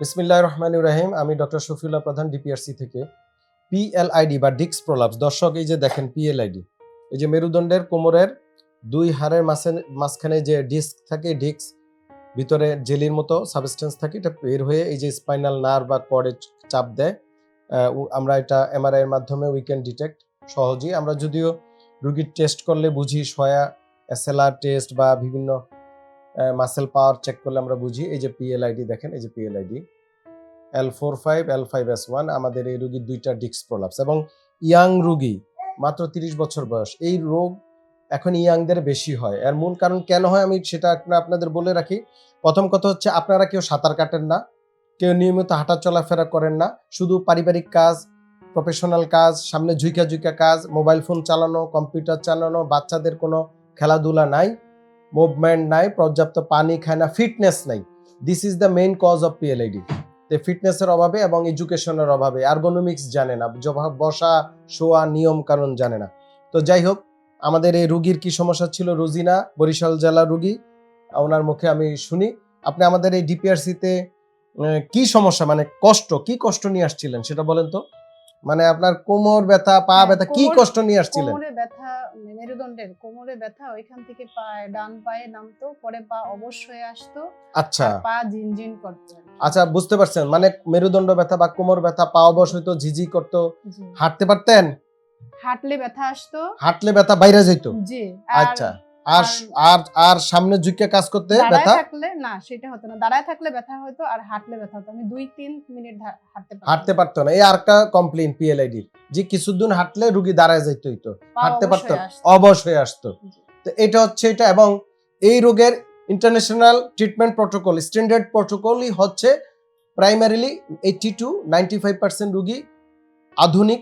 বিসমিল্লাহ রহমান রাহিম। আমি ডক্টর শফিউল্লাহ প্রধান ডিপিআরসি থেকে। পিএলআইডি বা ডিক্স প্রলাপস। দর্শক, এই যে দেখেন পিএলআইডি, এই যে মেরুদণ্ডের কোমরের দুই হাড়ের মাঝে মাঝখানে যে ডিস্ক থাকে ডিস্ক ভিতরে জেলির মতো সাবস্টেন্স থাকে, এটা বের হয়ে এই যে স্পাইনাল নার্ভ বা কর্ডে চাপ দেয়। আমরা এটা এমআরআই এর মাধ্যমে উই ক্যান ডিটেক্ট সহজেই। আমরা যদিও রুগীর টেস্ট করলে বুঝি সয়া এসএলআর টেস্ট বা বিভিন্ন মাসেল পাওয়ার চেক করলে আমরা বুঝি, এই যে পিএলআইডি দেখেন, এই যে PLID L four five L five S one আমাদের এই রুগীর দুইটা ডিস্ক প্রলাপস এবং ইয়াং রুগী, মাত্র তিরিশ বছর বয়স, এই রোগ এখন ইয়াংদের বেশি হয়। এর মূল কারণ কেন হয় আমি সেটা আপনা- আপনাদের বলে রাখি। প্রথম কথা হচ্ছে আপনারা কেউ সাঁতার কাটেন না, কেউ নিয়মিত হাঁটা চলাফেরা করেন না, শুধু পারিবারিক কাজ প্রফেশনাল কাজ, সামনে ঝুঁকা ঝুইকা কাজ মোবাইল ফোন চালানো কম্পিউটার চালানো, বাচ্চাদের কোনো খেলাধুলা নাই। মুভমেন্ট নাই, পর্যাপ্ত পানি খায় না ফিটনেস নাই। This is the main cause of PLID তে ফিটনেসের অভাবে এবং এডুকেশনের অভাবে আর্গোনমিক্স জানে না বসা, শোয়া, নিয়ম কানুন জানে না। তো যাই হোক, আমাদের এই রুগীর কি সমস্যা ছিল? রুজিনা, বরিশাল জেলা রুগী। ওনার মুখে আমি শুনি। আপনি আমাদের এই ডিপিআরসিতে কি সমস্যা মানে কষ্ট, কি কষ্ট নিয়ে আসছিলেন, সেটা বলেন তো। মানে আপনার কোমর ব্যথা পা হ্যাঁ, ব্যথা কি কষ্ট নিয়ে আসছিলেন? কোমরে ব্যথা মেরুদণ্ডের কোমরে ব্যথা ওইখান থেকে পায়ে ডান পায়ে নামতো পরে পা অবশ হয়ে আসতো আচ্ছা। পা ঝিনঝিন করতো আচ্ছা বুঝতে পারছেন মানে মেরুদণ্ড ব্যথা বা কোমর ব্যথা পা অবশ হইতো ঝিঝি করতো হাঁটতে পারতেন? হাঁটলে ব্যথা আসতো। হাঁটলে ব্যথা বাইরে যেত জি আচ্ছা। আর আর- আর সামনে ঝুঁকে কাজ করতে ব্যথা? থাকলে না সেটা হতো না। দাঁড়ায় থাকলে ব্যথা হতো আর হাঁটলে ব্যথা হতো। আমি দুই তিন মিনিট হাঁটতে পারতাম। হাঁটতে পারতো না। এই আরেকটা কমপ্লেন পিএলআইডি যে কিছুদিন হাঁটলে রুগী দাঁড়ায় যাইতো হইতো। হাঁটতে পারতো আসতো। অবশ হয়ে আসতো তো এটা হচ্ছে এটা এবং এই রোগের ইন্টারন্যাশনাল ট্রিটমেন্ট প্রোটোকল স্ট্যান্ডার্ড প্রোটোকলই হচ্ছে primarily eighty to ninety five percent রুগী আধুনিক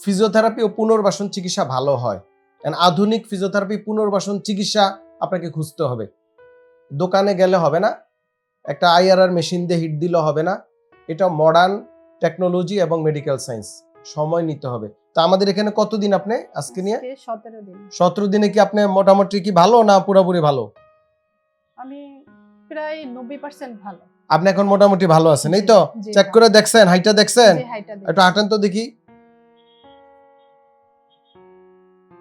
ফিজিওথেরাপি ও পুনর্বাসন চিকিৎসা ভালো হয়। আধুনিক ফিজিওথেরাপি পুনর্বাসন চিকিৎসা আপনাকে খুঁজতে হবে। দোকানে গেলে হবে না একটা আইআরআর মেশিন দিয়ে হিট দিলে হবে না। এটা মডার্ন টেকনোলজি এবং মেডিকেল সায়েন্স সময় নিতে হবে। তা আমাদের এখানে কতদিন আপনি আজকে নিয়ে? সতেরো দিন। সতেরো দিনে কি আপনি মোটামুটি কি ভালো না পুরোপুরি ভালো? আমি প্রায় নব্বই পার্সেন্ট ভালো। আপনি এখন মোটামুটি ভালো আছেন এই তো? চেক করে দেখছেন হাইটা দেখছেন? একটু হাঁটেন তো দেখি।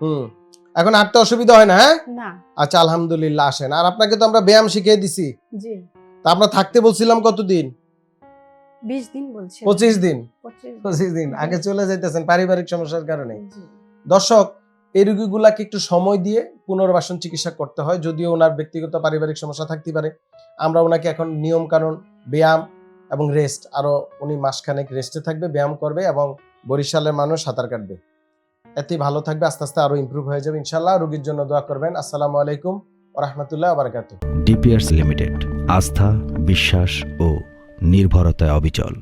হুম। এখন হাঁটতে অসুবিধা হয় না হ্যাঁ? না। আচ্ছা আলহামদুলিল্লাহ আসেন। আর আপনাকে তো আমরা ব্যায়াম শিখিয়ে দিছি। জি। তা আমরা থাকতে বলছিলাম কতদিন? বিশ দিন বলছে পঁচিশ দিন? পঁচিশ দিন। আগে চলে যাইতেছেন পারিবারিক সমস্যার কারণে। দর্শক এই রোগীগুলাকে একটু সময় দিয়ে পুনর্বাসন চিকিৎসা করতে হয়। যদিও ওনার ব্যক্তিগত পারিবারিক সমস্যা থাকতে পারে। আমরা ওনাকে এখন নিয়ম কানুন ব্যায়াম এবং রেস্ট আরও উনি মাসখানেক রেস্টে থাকবে ব্যায়াম করবে এবং বরিশালের মানুষ সাঁতার কাটবে। এতেই ভালো থাকবে, আস্তে আস্তে আরও ইম্প্রুভ হয়ে যাবে ইনশাল্লাহ রোগীর জন্য দোয়া করবেন। আসসালামু আলাইকুম রহমতুল্লাহ বারাকাতু ডিপিআরস লিমিটেড, আস্থা, বিশ্বাস ও নির্ভরতায় অবিচল।